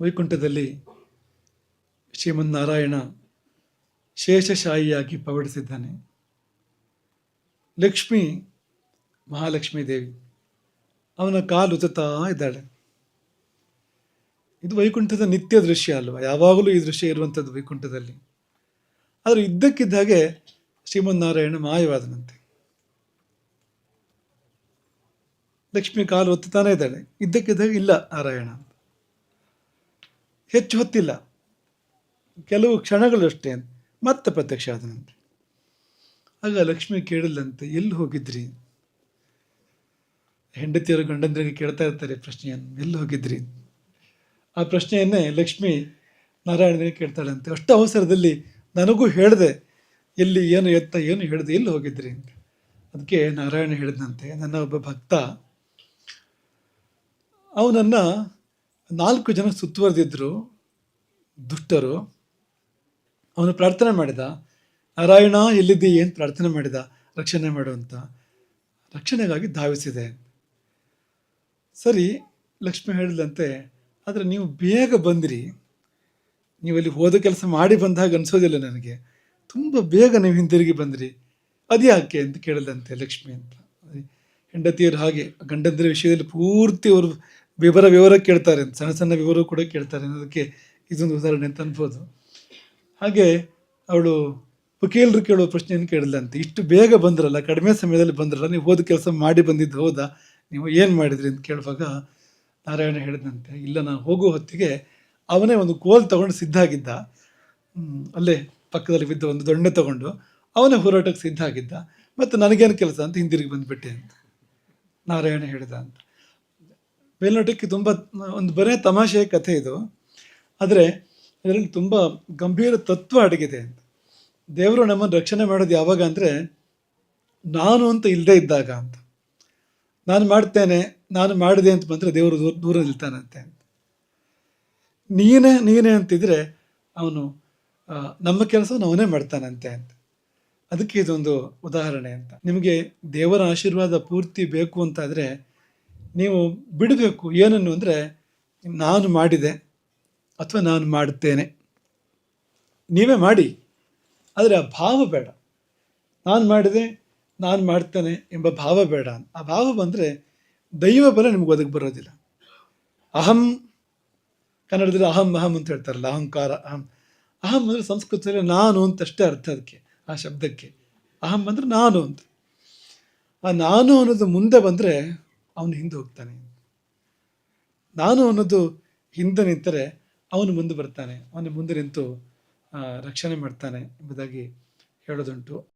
ವೈಕುಂಠದಲ್ಲಿ ಶ್ರೀಮನ್ನಾರಾಯಣ ಶೇಷಶಾಹಿಯಾಗಿ ಪವಡಿಸಿದ್ದಾನೆ ಲಕ್ಷ್ಮಿ ಮಹಾಲಕ್ಷ್ಮೀ ದೇವಿ, ಅವನ ಕಾಲು ಉತ್ತುತ್ತಾ ಇದ್ದಾಳೆ. ಇದು ವೈಕುಂಠದ ನಿತ್ಯ ದೃಶ್ಯ ಅಲ್ವಾ? ಯಾವಾಗಲೂ ಈ ದೃಶ್ಯ ಇರುವಂಥದ್ದು ವೈಕುಂಠದಲ್ಲಿ. ಆದರೆ ಇದ್ದಕ್ಕಿದ್ದಾಗೆ ಶ್ರೀಮನ್ನಾರಾಯಣ ಮಾಯವಾದನಂತೆ. ಲಕ್ಷ್ಮಿ ಕಾಲು ಒತ್ತುತ್ತಾನೆ ಇದ್ದಾಳೆ. ಇದ್ದಕ್ಕಿದ್ದಾಗ ಇಲ್ಲ ನಾರಾಯಣ. ಹೆಚ್ಚು ಹೊತ್ತಿಲ್ಲ. ಕೆಲವು ಕ್ಷಣಗಳು ಅಷ್ಟೇ. ಮತ್ತೆ ಪ್ರತ್ಯಕ್ಷ ಆದನಂತೆ ಆಗ ಲಕ್ಷ್ಮಿ ಕೇಳಿಲ್ಲಂತೆ ಎಲ್ಲಿ ಹೋಗಿದ್ರಿ? ಹೆಂಡತಿಯರು ಗಂಡಂದ್ರಿಗೆ ಕೇಳ್ತಾ ಇರ್ತಾರೆ ಪ್ರಶ್ನೆಯನ್ನು, ಎಲ್ಲಿ ಹೋಗಿದ್ರಿ? ಆ ಪ್ರಶ್ನೆಯನ್ನೇ ಲಕ್ಷ್ಮಿ ನಾರಾಯಣನಿಗೆ ಕೇಳ್ತಾಳಂತೆ, ಅಷ್ಟು ಅವಸರದಲ್ಲಿ ನನಗೂ ಹೇಳಿದೆ, ಎಲ್ಲಿ ಏನು ಎತ್ತ ಏನು ಹೇಳಿದೆ, ಎಲ್ಲಿ ಹೋಗಿದ್ರಿ? ಅಂತ. ಅದಕ್ಕೆ ನಾರಾಯಣ ಹೇಳಿದಂತೆ ನನ್ನ ಒಬ್ಬ ಭಕ್ತ. ಅವನನ್ನು ನಾಲ್ಕು ಜನ ಸುತ್ತುವರೆದಿದ್ದರು ದುಷ್ಟರು. ಅವನು ಪ್ರಾರ್ಥನೆ ಮಾಡಿದ, ನಾರಾಯಣ, ಎಲ್ಲಿದ್ದಿ? ಏನು ಪ್ರಾರ್ಥನೆ ಮಾಡಿದ? ರಕ್ಷಣೆ ಮಾಡುವಂತ ರಕ್ಷಣೆಗಾಗಿ ಧಾವಿಸಿದೆ. ಸರಿ, ಲಕ್ಷ್ಮಿ ಹೇಳಿದಂತೆ ಆದರೆ ನೀವು ಬೇಗ ಬಂದಿರಿ. ನೀವು ಅಲ್ಲಿ ಹೋದ ಕೆಲಸ ಮಾಡಿ ಬಂದಾಗ ಅನಿಸೋದಿಲ್ಲ ನನಗೆ. ತುಂಬ ಬೇಗ ನೀವು ಹಿಂದಿರುಗಿ ಬಂದಿರಿ. ಅದ್ಯಾಕೆ ಅಂತ ಕೇಳಿದಂತೆ ಲಕ್ಷ್ಮಿ ಅಂತ. ಅದೇ ಹೆಂಡತಿಯರು ಹಾಗೆ ಗಂಡಂದಿರ ವಿಷಯದಲ್ಲಿ ಪೂರ್ತಿ ಅವರು ವಿವರ ವಿವರ ಕೇಳ್ತಾರೆ ಸಣ್ಣ ಸಣ್ಣ ವಿವರ ಕೂಡ ಕೇಳ್ತಾರೆ ಅನ್ನೋದಕ್ಕೆ ಇದೊಂದು ಉದಾಹರಣೆ ಅಂತ ಅನ್ಬೋದು. ಹಾಗೆ ಅವಳು ವಕೀಲರು ಕೇಳುವ ಪ್ರಶ್ನೆಯನ್ನು ಅಂತ ಇಷ್ಟು ಬೇಗ ಬಂದ್ರಲ್ಲ, ಕಡಿಮೆ ಸಮಯದಲ್ಲಿ ಬಂದ್ರಲ್ಲ, ನೀವು ಹೋದ ಕೆಲಸ ಮಾಡಿ ಬಂದಿದ್ದು ಹೌದಾ, ನೀವು ಏನು ಮಾಡಿದ್ರಿ ಅಂತ ಕೇಳುವಾಗ ನಾರಾಯಣ ಹೇಳಿದಂತೆ ಇಲ್ಲ, ನಾನು ಹೋಗೋ ಹೊತ್ತಿಗೆ ಅವನೇ ಒಂದು ಕೋಲ್ ತಗೊಂಡು ಸಿದ್ಧ ಆಗಿದ್ದ. ಅಲ್ಲೇ ಪಕ್ಕದಲ್ಲಿ ಬಿದ್ದ ಒಂದು ದೊಣ್ಣೆ ತಗೊಂಡು ಅವನೇ ಹೋರಾಟಕ್ಕೆ ಸಿದ್ಧ ಆಗಿದ್ದ. ಮತ್ತು ನನಗೇನು ಕೆಲಸ ಅಂತ ಹಿಂದಿರುಗಿ ಬಂದುಬಿಟ್ಟೆ ಅಂತ ನಾರಾಯಣ ಹೇಳಿದ ಅಂತ. ಮೇಲ್ನೋಟಕ್ಕೆ ತುಂಬ, ಒಂದು ಬರೇ ತಮಾಷೆಯ ಕಥೆ ಇದು. ಆದರೆ ಅದರಲ್ಲಿ ತುಂಬ ಗಂಭೀರ ತತ್ವ ಅಡಗಿದೆ ಅಂತ. ದೇವರು ನಮ್ಮನ್ನು ರಕ್ಷಣೆ ಮಾಡೋದು ಯಾವಾಗ ಅಂದರೆ, ನಾನು ಅಂತ ಇಲ್ಲದೆ ಇದ್ದಾಗ ಅಂತ. ನಾನು ಮಾಡ್ತೇನೆ, ನಾನು ಮಾಡಿದೆ ಅಂತ ಬಂದರೆ ದೇವರು ದೂರ ದೂರ ನಿಲ್ತಾನಂತೆ ಅಂತ. ನೀನೇ ನೀನೇ ಅಂತಿದ್ರೆ, ಅವನು ನಮ್ಮ ಕೆಲಸವನ್ನು ಅವನೇ ಮಾಡ್ತಾನಂತೆ ಅಂತ. ಅದಕ್ಕೆ ಇದೊಂದು ಉದಾಹರಣೆ ಅಂತ. ನಿಮಗೆ ದೇವರ ಆಶೀರ್ವಾದ ಪೂರ್ತಿ ಬೇಕು ಅಂತಾದರೆ ನೀವು ಬಿಡಬೇಕು. ಏನನ್ನು ಅಂದರೆ, ನಾನು ಮಾಡಿದೆ ಅಥವಾ ನಾನು ಮಾಡುತ್ತೇನೆ. ನೀವೇ ಮಾಡಿ. ಆದರೆ ಆ ಭಾವ ಬೇಡ. ನಾನು ಮಾಡಿದೆ, ನಾನು ಮಾಡ್ತೇನೆ ಎಂಬ ಭಾವ ಬೇಡ. ಆ ಭಾವ ಬಂದರೆ ದೈವ ಬಲ ನಿಮ್ಗೆ ಒದಗಿ ಬರೋದಿಲ್ಲ. ಅಹಂ, ಕನ್ನಡದಲ್ಲಿ ಅಹಂ ಅಹಂ ಅಂತ ಹೇಳ್ತಾರಲ್ಲ, ಅಹಂಕಾರ, ಅಹಂ. ಅಹಂ ಅಂದರೆ ಸಂಸ್ಕೃತದಲ್ಲಿ ನಾನು ಅಂತಷ್ಟೇ ಅರ್ಥ ಅದಕ್ಕೆ, ಆ ಶಬ್ದಕ್ಕೆ. ಅಹಂ ಅಂದರೆ ನಾನು ಅಂತ. ಆ ನಾನು ಅನ್ನೋದು ಮುಂದೆ ಬಂದರೆ ಅವನು ಹಿಂದೆ ಹೋಗ್ತಾನೆ. ನಾನು ಅನ್ನೋದು ಹಿಂದೆ ನಿಂತರೆ ಅವನು ಮುಂದೆ ಬರ್ತಾನೆ. ಅವನು ಮುಂದೆ ನಿಂತು ರಕ್ಷಣೆ ಮಾಡ್ತಾನೆ ಎಂಬುದಾಗಿ ಹೇಳೋದುಂಟು.